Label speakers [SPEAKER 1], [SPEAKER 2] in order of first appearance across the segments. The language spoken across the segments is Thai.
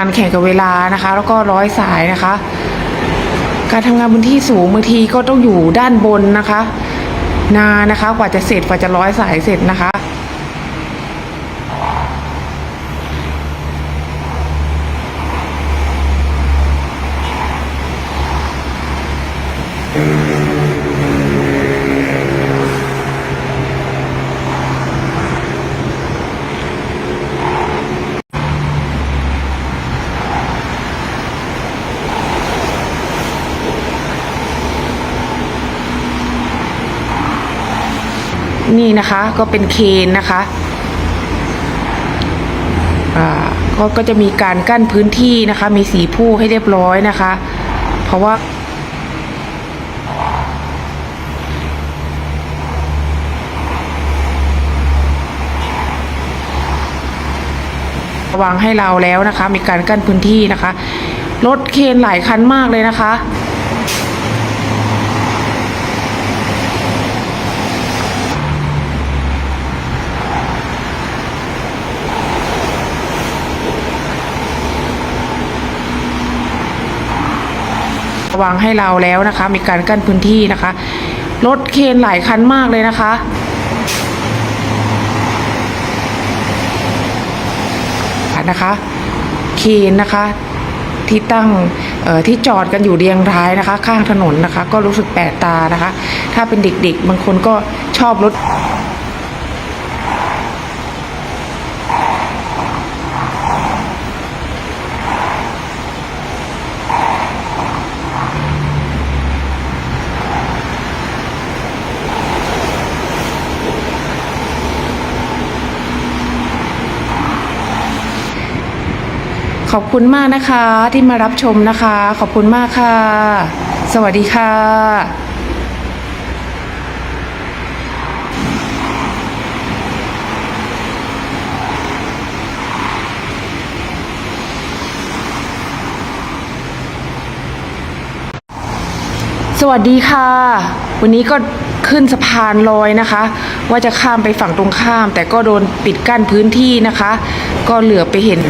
[SPEAKER 1] การแข่งกับเวลานะคะ แล้วก็ร้อยสายนะคะ การทำงานบนที่สูงบางทีก็ต้องอยู่ด้านบนนะคะ นานนะคะกว่าจะเสร็จกว่าจะร้อยสายเสร็จนะคะ นี่นะคะ ก็เป็นเคนนะคะก็ก็จะมีการกั้นพื้นที่นะคะ มีสีผู้ให้เรียบร้อยนะคะ เพราะว่าวางให้เราแล้วนะคะ มีการกั้นพื้นที่นะคะ รถเคนหลายคันมากเลยนะคะ วางให้เราแล้วนะคะ มีการกั้นพื้นที่นะคะรถเคนหลายคันมากเลยนะคะ นะคะ เคนนะคะที่ตั้งเอ่อที่จอดกันอยู่เรียงรายนะคะ ข้างถนนนะคะ ก็รู้สึกแปลกตานะคะ ถ้าเป็นเด็กๆ บางคนก็ชอบรถ ขอบคุณมากนะคะที่มารับชมนะคะ ขอบคุณมากค่ะ สวัสดีค่ะสวัสดีค่ะ วันนี้ก็ขึ้นสะพานลอยนะคะ ว่าจะข้ามไปฝั่งตรงข้าม แต่ก็โดนปิดกั้นพื้นที่นะคะ ก็เหลือไปเห็น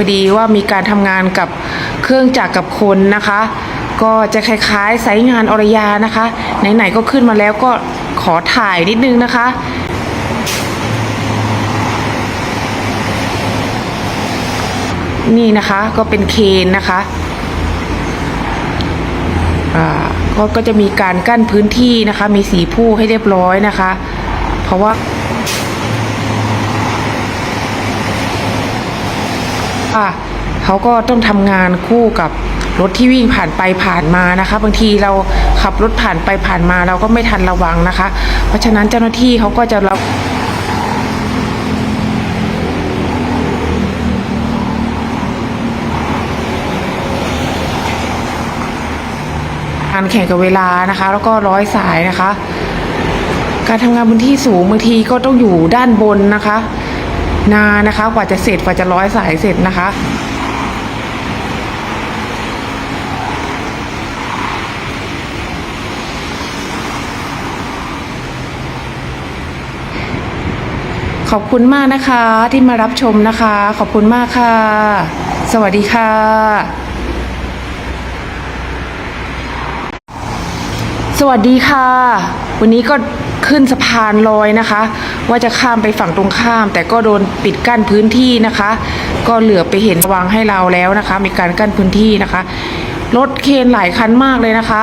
[SPEAKER 1] พอดีว่ามีการทำงานกับเครื่องจักรกับคนนะคะ ก็จะคล้ายๆไซต์งานอรยานะคะ ไหนๆก็ขึ้นมาแล้วก็ขอถ่ายนิดนึงนะคะนี่นะคะก็เป็นเคนนะคะก็ก็จะมีการกั้นพื้นที่นะคะ มีสีผู้ให้เรียบร้อยนะคะ เพราะว่า ค่ะเขาก็ต้องทำงานคู่กับรถที่วิ่งผ่านไปผ่านมานะคะ บางทีเราขับรถผ่านไปผ่านมาเราก็ไม่ทันระวังนะคะ เพราะฉะนั้นเจ้าหน้าที่เขาก็จะรับการแข่งกับเวลานะคะ แล้วก็ร้อยสายนะคะ การทำงานบนที่สูงบางทีก็ต้องอยู่ด้านบนนะคะ นานนะคะ กว่าจะเสร็จกว่าจะร้อยสายเสร็จนะคะขอบคุณมากนะคะที่มารับชมนะคะ ขอบคุณมากค่ะ สวัสดีค่ะ สวัสดีค่ะ วันนี้ก็ ขึ้นสะพานลอยนะคะ ว่าจะข้ามไปฝั่งตรงข้าม แต่ก็โดนปิดกั้นพื้นที่นะคะ ก็เหลือไปเห็นวางให้เราแล้วนะคะ มีการกั้นพื้นที่นะคะรถเคนหลายคันมากเลยนะคะ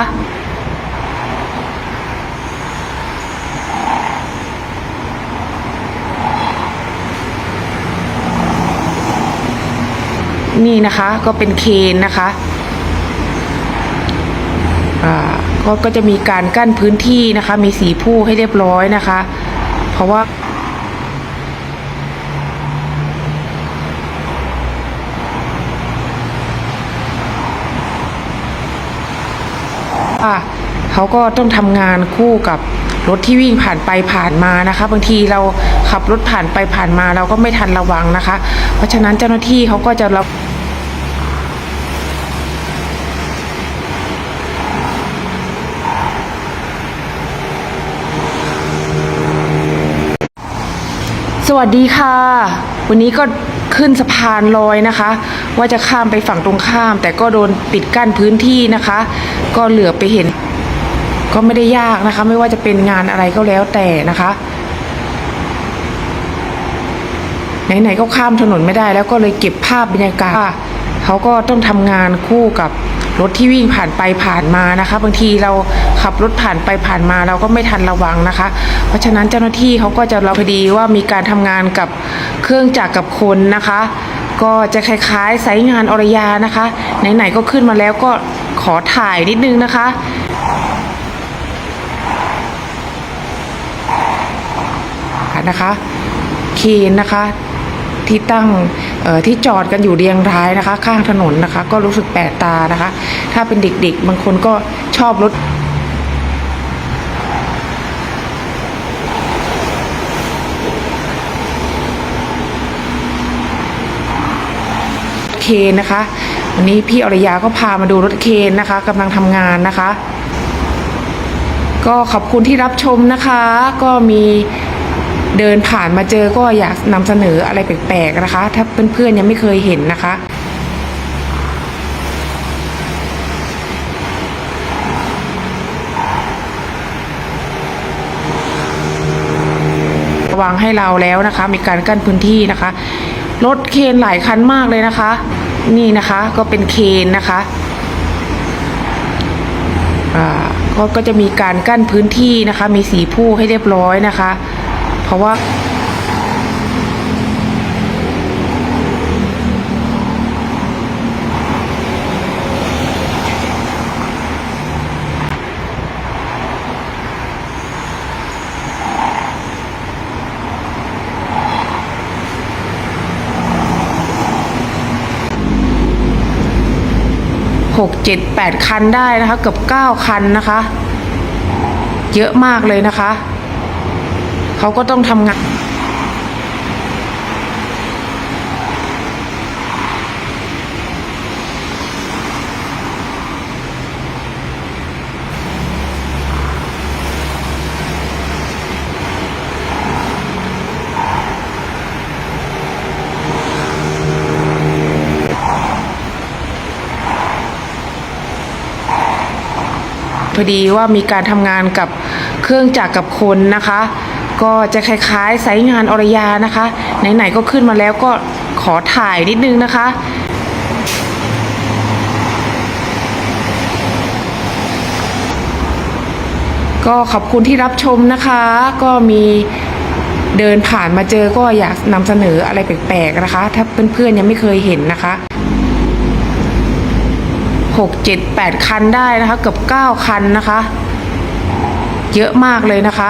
[SPEAKER 1] นี่นะคะก็เป็นเคนนะคะอ่า ก็ก็จะมีการกั้นพื้นที่นะคะ มีสีผู้ให้เรียบร้อยนะคะ เพราะว่าเขาก็ต้องทำงานคู่กับรถที่วิ่งผ่านไปผ่านมานะคะ บางทีเราขับรถผ่านไปผ่านมาเราก็ไม่ทันระวังนะคะ เพราะฉะนั้นเจ้าหน้าที่เขาก็จะรับ วัสดีค่ะ วันนี้ก็ขึ้นสะพานลอยนะคะ ว่าจะข้ามไปฝั่งตรงข้าม แต่ก็โดนปิดกั้นพื้นที่นะคะ ก็เหลือไปเห็น ก็ไม่ได้ยากนะคะ ไม่ว่าจะเป็นงานอะไรก็แล้วแต่นะคะไหนๆก็ข้ามถนนไม่ได้ แล้วก็เลยเก็บภาพบรรยากาศเขาก็ต้องทำงานคู่กับ รถที่วิ่งผ่านไปผ่านมานะคะ บางทีเราขับรถผ่านไปผ่านมาเราก็ไม่ทันระวังนะคะ เพราะฉะนั้นเจ้าหน้าที่เขาก็จะเราพอดีว่ามีการทำงานกับเครื่องจักรกับคนนะคะ ก็จะคล้ายๆไซต์งานอรยานะคะ ไหนๆก็ขึ้นมาแล้วก็ขอถ่ายนิดนึงนะคะนะคะเคนนะคะ ที่ตั้งที่จอดกันอยู่เรียงรายนะคะ ข้างถนนนะคะ ก็รู้สึกแปลกตานะคะ ถ้าเป็นเด็กๆ บางคนก็ชอบรถเคนนะคะ วันนี้พี่อรยาก็พามาดูรถเคนนะคะกำลังทำงานนะคะ ก็ขอบคุณที่รับชมนะคะ ก็มี เดินผ่านมาเจอก็อยากนำเสนออะไรแปลกๆนะคะ ถ้าเพื่อนๆยังไม่เคยเห็นนะคะระวังให้เราแล้วนะคะ มีการกั้นพื้นที่นะคะรถเคนหลายคันมากเลยนะคะ นี่นะคะก็เป็นเคนนะคะอ่าก็จะมีการกั้นพื้นที่นะคะ มีสีผู้ให้เรียบร้อยนะคะ เพราะว่า หกเจ็ดแปดคันได้นะคะ เกือบเก้าคันนะคะ เยอะมากเลยนะคะ เขาก็ต้องทำงานพอดีว่ามีการทำงานกับเครื่องจักรกับคนนะคะ ก็จะคล้ายๆไซต์งานอรยานะคะ ไหนๆก็ขึ้นมาแล้วก็ขอถ่ายนิดนึงนะคะ ก็ขอบคุณที่รับชมนะคะ ก็มีเดินผ่านมาเจอก็อยากนำเสนออะไรแปลกๆนะคะ ถ้าเพื่อนๆยังไม่เคยเห็นนะคะหกเจ็ดแปดคันได้นะคะ เกือบเก้าคันนะคะ เยอะมากเลยนะคะ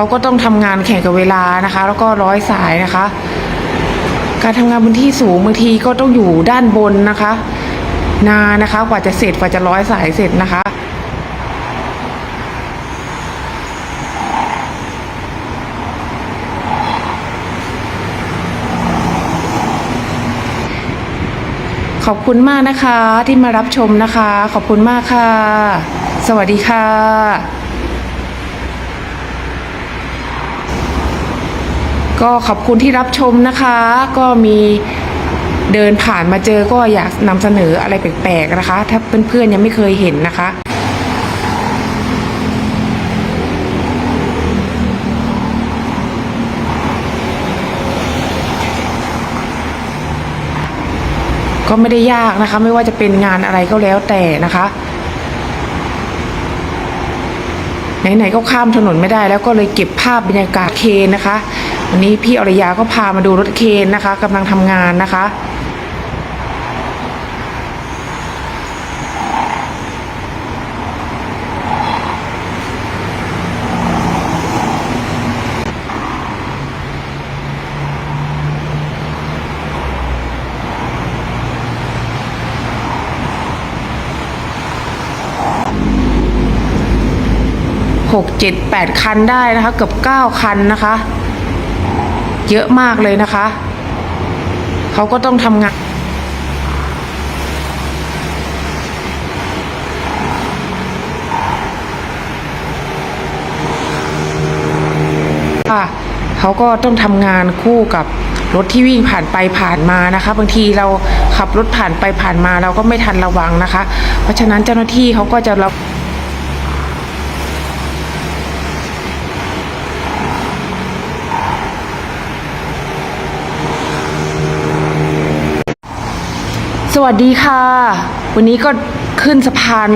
[SPEAKER 1] เขาก็ต้องทำงานแข่งกับเวลานะคะ แล้วก็ร้อยสายนะคะ การทำงานบนที่สูงบางทีก็ต้องอยู่ด้านบนนะคะ นานนะคะกว่าจะเสร็จกว่าจะร้อยสายเสร็จนะคะขอบคุณมากนะคะที่มารับชมนะคะ ขอบคุณมากค่ะ สวัสดีค่ะ ก็ขอบคุณที่รับชมนะคะ ก็มีเดินผ่านมาเจอก็อยากนำเสนออะไรแปลกๆนะคะ ถ้าเพื่อนๆยังไม่เคยเห็นนะคะก็ไม่ได้ยากนะคะ ไม่ว่าจะเป็นงานอะไรก็แล้วแต่นะคะ ไหนๆก็ข้ามถนนไม่ได้แล้วก็เลยเก็บภาพบรรยากาศเคนนะคะ วันนี้พี่อรยาก็พามาดูรถเคนนะคะกำลังทำงานนะคะ หกเจ็ดแปดคันได้นะคะ เกือบเก้าคันนะคะ เยอะมากเลยนะคะ เขาก็ต้องทำงานค่ะเขาก็ต้องทำงานคู่กับรถที่วิ่งผ่านไปผ่านมานะคะ บางทีเราขับรถผ่านไปผ่านมาเราก็ไม่ทันระวังนะคะ เพราะฉะนั้นเจ้าหน้าที่เขาก็จะรับ สวัสดีค่ะ วันนี้ก็ขึ้นสะพาน